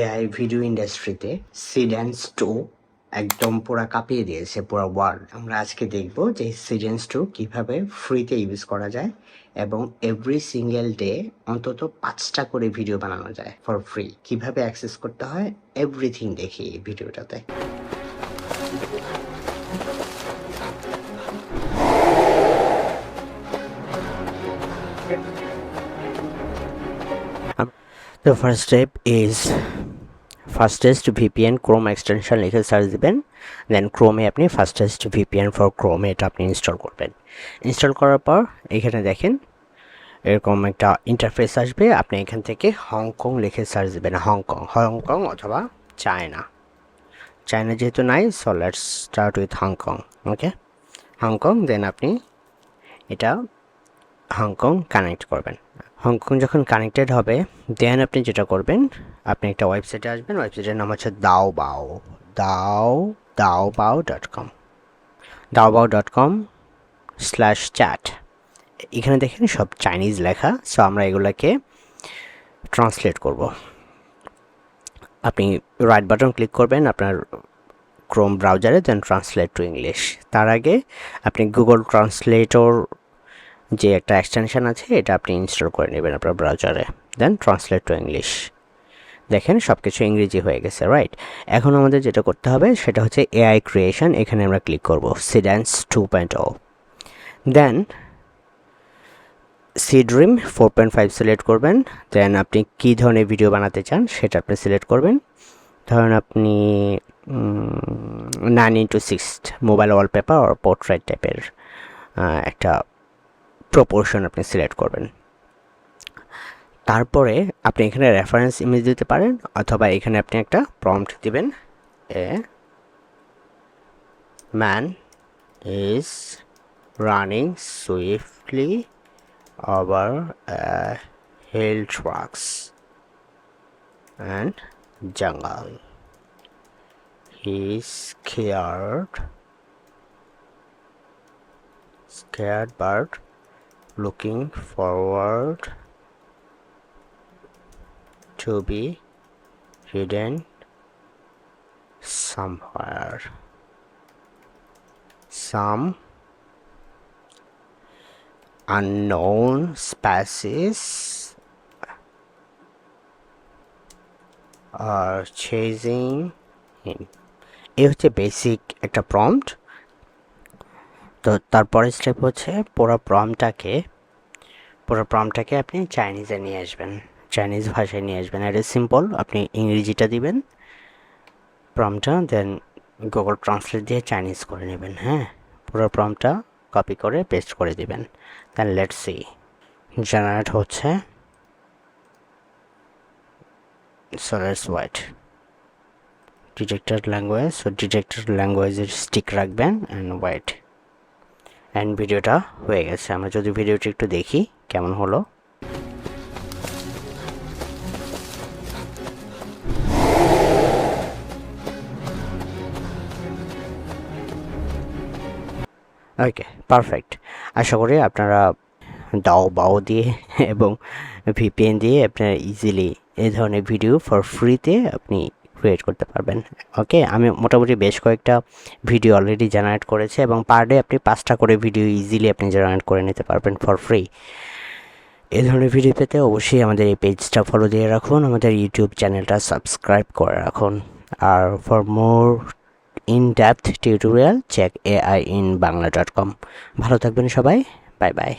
AI video ইন্ডাস্ট্রিতে সিডেন্স two একদম পুরা কাঁপিয়ে দিয়েছে, পুরো ওয়ার্ল্ড আমরা আজকে দেখব যে সিডেন্স টু কীভাবে ফ্রিতে ইউজ করা যায় এবং এভরি সিঙ্গেল ডে অন্তত পাঁচটা করে ভিডিও বানানো যায় ফর ফ্রি কীভাবে অ্যাক্সেস করতে হয়? এভরিথিং দেখি এই ভিডিওটাতে The first step is fastest VPN Chrome extension লিখে সার্চ দিবেন দেন ক্রোমে আপনি ফাস্টেস্ট ভিপিএন ফর ক্রোমে এটা আপনি ইনস্টল করবেন। ইনস্টল করার পর এখানে দেখেন, এরকম একটা ইন্টারফেস আসবে, আপনি এখান থেকে হংকং লিখে সার্চ দেবেন হংকং হংকং অথবা চায়না চায়না যেহেতু নাই so let's start with Hong Kong okay Hong Kong then আপনি এটা হংকং কানেক্ট করবেন। হংকং যখন কানেক্টেড হবে দেন আপনি যেটা করবেন, আপনি একটা ওয়েবসাইটে আসবেন ওয়েবসাইটের নাম হচ্ছে দাও বাও দাও দাও বাও ডট কম দাও bao dot com slash chat এখানে দেখেন সব চাইনিজ লেখা সো আমরা এগুলোকে ট্রান্সলেট করব। আপনি রাইট বাটন ক্লিক করবেন আপনার ক্রোম ব্রাউজারে দেন ট্রান্সলেট টু ইংলিশ তার আগে আপনি গুগল ট্রান্সলেটর যে একটা এক্সটেনশন আছে, এটা আপনি ইনস্টল করে নেবেন আপনার ব্রাউজারে দেন ট্রান্সলেট টু ইংলিশ দেখেন সব কিছু ইংরেজি হয়ে গেছে রাইট এখন আমাদের যেটা করতে হবে, সেটা হচ্ছে এআই ক্রিয়েশন এখানে আমরা ক্লিক করব Seedance two point O then Seedream four point five select করবেন। দেন আপনি কী ধরনের ভিডিও বানাতে চান, সেটা আপনি সিলেক্ট করবেন। ধরুন আপনি nine into six mobile wallpaper আর পোর্ট্রেট টাইপের একটা প্রপোর্শন আপনি সিলেক্ট করবেন। তারপরে আপনি এখানে রেফারেন্স ইমেজ দিতে পারেন, অথবা এখানে আপনি একটা প্রম্পট দিবেন, a man is running swiftly over hill tracks and jungle he scared scared bird looking forward to be hidden somewhere. Some unknown species are chasing him. এই হচ্ছে বেসিক একটা প্রম্পট তো তারপরের স্টেপ হচ্ছে পুরো প্রমটাকে পুরো প্রমটাকে আপনি চাইনিজে নিয়ে আসবেন। চাইনিজ ভাষায় নিয়ে আসবেন। এটা সিম্পল আপনি ইংরেজিটা দিবেন প্রমটা দেন গুগল ট্রান্সলেট দিয়ে চাইনিজ করে নেবেন হ্যাঁ? পুরো প্রমটা কপি করে পেস্ট করে দিবেন। দেন লেট সি জেনারেট হচ্ছে let's wait detected language so detected ল্যাঙ্গুয়েজের stick রাখবেন অ্যান্ড ওয়েট অ্যান্ড ভিডিওটা হয়ে গেছে। আমরা যদি ভিডিওটি একটু দেখি, কেমন হলো? ওকে পারফেক্ট আশা করি আপনারা দাও, বাও দিয়ে এবং ভিপিএন দিয়ে আপনারা ইজিলি এই ধরনের ভিডিও ফর ফ্রিতে আপনি ক্রিয়েট করতে পারবেন। ওকে আমি মোটামুটি বেশ কয়েকটা ভিডিও অলরেডি জেনারেট করেছি এবং পার ডে আপনি পাঁচটা করে ভিডিও ইজিলি আপনি জেনারেট করে নিতে পারবেন ফর ফ্রি এই ধরনের ভিডিও পেতে অবশ্যই আমাদের এই পেজটা ফলো দিয়ে রাখুন, আমাদের ইউটিউব চ্যানেলটা সাবস্ক্রাইব করে রাখুন। আর for more in depth tutorial check AI in Bangla dot com ভালো থাকবেন সবাই বাই বাই